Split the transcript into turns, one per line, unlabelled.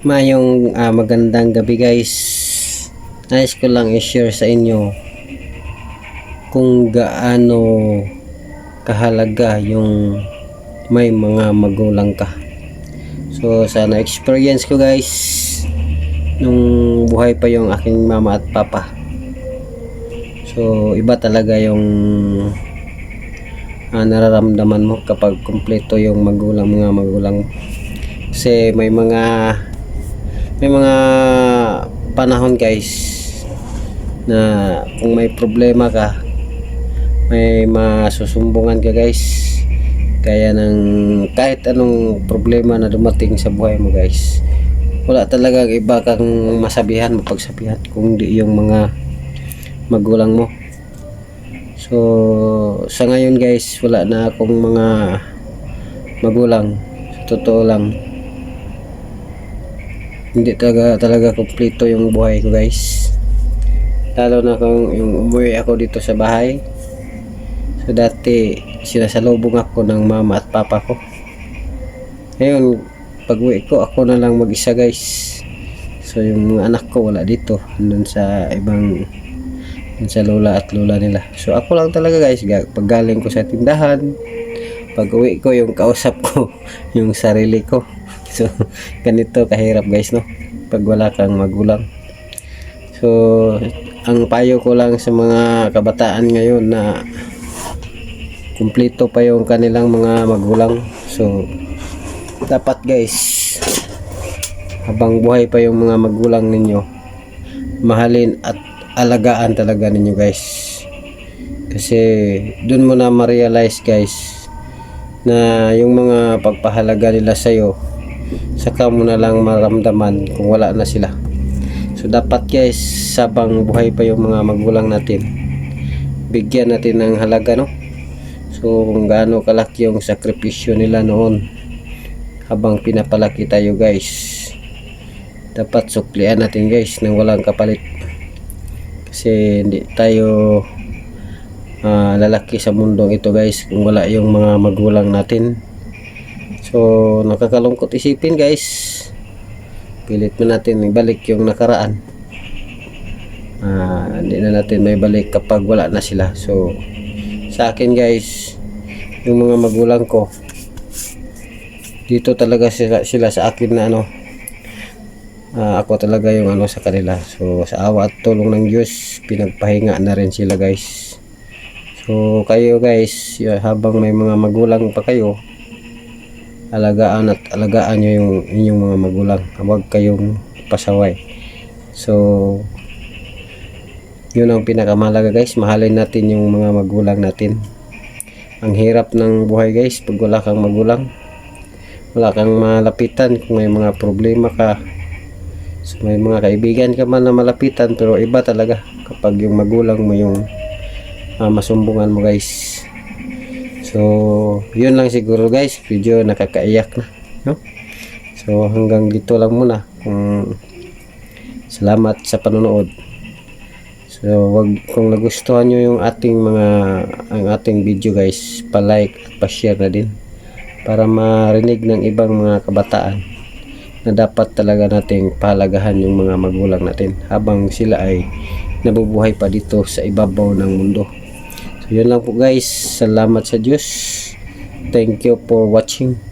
Mayong ah, magandang gabi guys. Nais ko lang i-share sa inyo kung gaano kahalaga yung may mga magulang ka. So sa na-experience ko guys nung buhay pa yung aking mama at papa. So iba talaga yung ah, nararamdaman mo kapag kumpleto yung magulang mga magulang. Kasi may mga may mga panahon guys na kung may problema ka may masusumbungan ka guys. Kaya ng kahit anong problema na dumating sa buhay mo guys wala talagang iba kang masabihan mapagsabihan kung di yung mga magulang mo. So sa ngayon guys wala na akong mga magulang. Sa totoo lang hindi talaga talaga kumpleto yung buhay ko guys. Lalo na kung yung umuwi ako dito sa bahay. So dati sinasalubong ako ng mama at papa ko. Ngayon pag uwi ko ako na lang mag isa guys. So yung mga anak ko wala dito. Dun sa ibang dun sa lola at lola nila. So ako lang talaga guys. Pag galing ko sa tindahan pag uwi ko yung kausap ko yung sarili ko so ganito kahirap guys no? Pag wala kang magulang. So ang payo ko lang sa mga kabataan ngayon na kumpleto pa yung kanilang mga magulang. So dapat guys habang buhay pa yung mga magulang ninyo mahalin at alagaan talaga ninyo guys. Kasi dun mo na ma-realize guys na yung mga pagpahalaga nila sa'yo saka mo na lang maramdaman kung wala na sila. So dapat guys sabang buhay pa yung mga magulang natin. Bigyan natin ng halaga no? So kung gaano kalaki yung sakripisyo nila noon habang pinapalaki tayo guys dapat suklian natin guys nang walang kapalit. Kasi hindi tayo ah, lalaki sa mundong ito guys kung wala yung mga magulang natin so nakakalungkot isipin guys. Pilit mo natin ibalik yung nakaraan. Ah, hindi na natin may balik kapag wala na sila. So sa akin guys yung mga magulang ko dito talaga sila, sila sa akin na ano ah, ako talaga yung ano sa kanila. So sa awa at tulong ng Diyos pinagpahinga na rin sila guys. So kayo guys habang may mga magulang pa kayo alagaan at alagaan nyo yung inyong mga magulang. Huwag kayong pasaway. So yun ang pinakamalaga guys. Mahalin natin yung mga magulang natin. Ang hirap ng buhay guys pag wala kang magulang. Wala kang malapitan. Kung may mga problema ka so, may mga kaibigan ka man na malapitan pero iba talaga kapag yung magulang mo yung ah, masumbungan mo guys so yun lang siguro guys video nakakaiyak na no? so hanggang dito lang muna kung salamat sa panonood So, wag kung nagustuhan nyo yung ating mga ang ating video guys, pa-like at pa-share na din para marinig ng ibang mga kabataan na dapat talaga nating palagahan yung mga magulang natin habang sila ay nabubuhay pa dito sa ibabaw ng mundo. Yun lang po guys. Salamat sa Diyos. Thank you for watching.